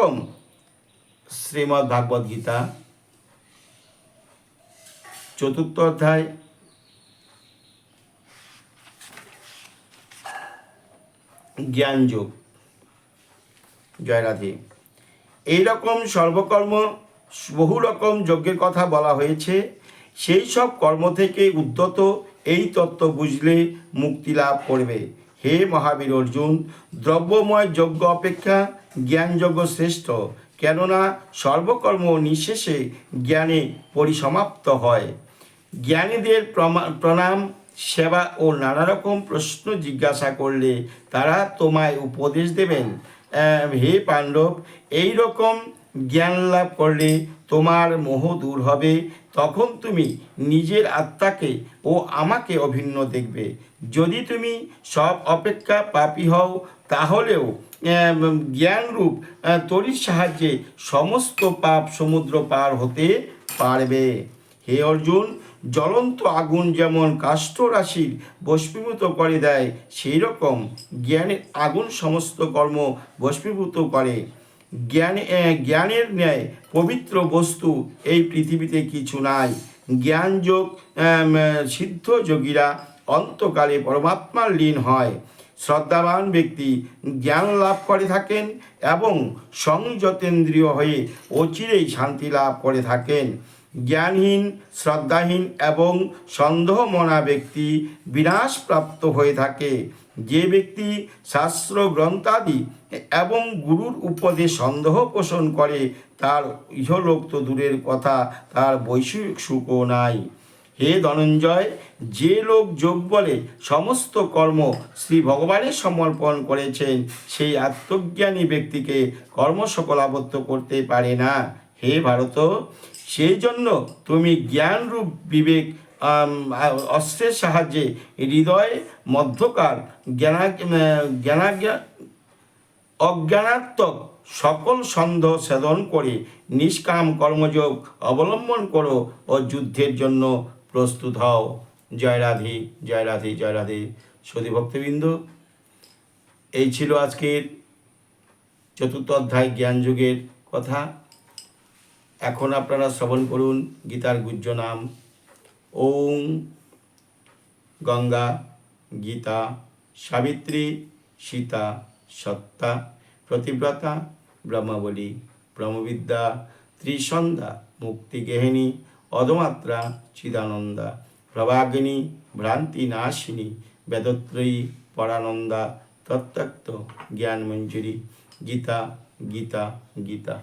রকম শ্রীমদ্ ভাগবত গীতা, চতুর্থ অধ্যায়, জ্ঞানযোগ জয় রাধে এইরকম সর্বকর্ম, বহু রকম যজ্ঞের কথা বলা হয়েছে। সেই সব কর্ম থেকে উদ্যত এই তত্ত্ব বুঝলে মুক্তি লাভ করবে। হে মহাবীর অর্জুন, দ্রব্যময় যজ্ঞ অপেক্ষা জ্ঞানযজ্ঞ শ্রেষ্ঠ, কেননা সর্বকর্ম নিঃশেষে জ্ঞানে পরিসমাপ্ত হয়। জ্ঞানীদের প্রণাম, সেবা ও নানা রকম প্রশ্ন জিজ্ঞাসা করলে তারা তোমায় উপদেশ দেবেন। হে পাণ্ডব এই রকম জ্ঞান লাভ করলে তোমার মোহ দূর হবে। তখন তুমি নিজের আত্মাকে ও আমাকে অভিন্ন দেখবে। যদি তুমি সব অপেক্ষা পাপী হও, তাহলেও জ্ঞানরূপ তরির সাহায্যে সমস্ত পাপ সমুদ্র পার হতে পারবে। হে অর্জুন, জ্বলন্ত আগুন যেমন কাষ্ঠ রাশির বস্মীভূত করে দেয় সেই রকম জ্ঞানের আগুন সমস্ত কর্ম বস্মীভূত করে। জ্ঞান জ্ঞানের ন্যায় পবিত্র বস্তু এই পৃথিবীতে কিছু নাই। জ্ঞানযোগ সিদ্ধ যোগীরা অন্তকালে পরমাত্মার লীন হয়। শ্রদ্ধাবান ব্যক্তি জ্ঞান লাভ করে থাকেন এবং সংযতেন্দ্রীয় হয়ে অচিরেই শান্তি লাভ করে থাকেন। জ্ঞানহীন, শ্রদ্ধাহীন এবং সন্দেহমনা ব্যক্তি বিনাশপ্রাপ্ত হয়ে থাকে। যে ব্যক্তি শাস্ত্র গ্রন্থাদি এবং গুরুর উপদেশ সন্দেহ পোষণ করে, তার ইহলোক তো দূরের কথা, তার বৈষয়িক সুখও নাই। হে ধনঞ্জয়, যে লোক যোগ বলে সমস্ত কর্ম শ্রী ভগবানের সমর্পণ করেছেন, সেই আত্মজ্ঞানী ব্যক্তিকে কর্ম সকলাবদ্ধ করতে পারে না। হে ভারত সেই জন্য তুমি জ্ঞানরূপ বিবেক অস্ত্রের সাহায্যে হৃদয় মধ্যকার জ্ঞানা অজ্ঞানাত্মক সকল সন্দেহ সেদন করে নিষ্কাম কর্মযোগ অবলম্বন করো ও যুদ্ধের জন্য প্রস্তুত হও। জয় রাধে জয় রাধে, জয় ভক্তবৃন্দ, এই ছিল আজকের চতুর্থ অধ্যায় জ্ঞানযুগের কথা। এখন আপনারা শ্রবণ করুন গীতার গুজ্জ নাম। ওম গঙ্গা গীতা সাবিত্রী সীতা সত্তা প্রতিব্রতা ব্রহ্মাবলী ব্রহ্মবিদ্যা ত্রিসন্ধ্যা মুক্তিগেহিনী অদমাত্রা চিদানন্দা প্রভাগিনী ভ্রান্তি নাশিনী বেদত্রয়ী পরানন্দা তত্ত্বাত্ম জ্ঞান মঞ্জুরি গীতা গীতা গীতা।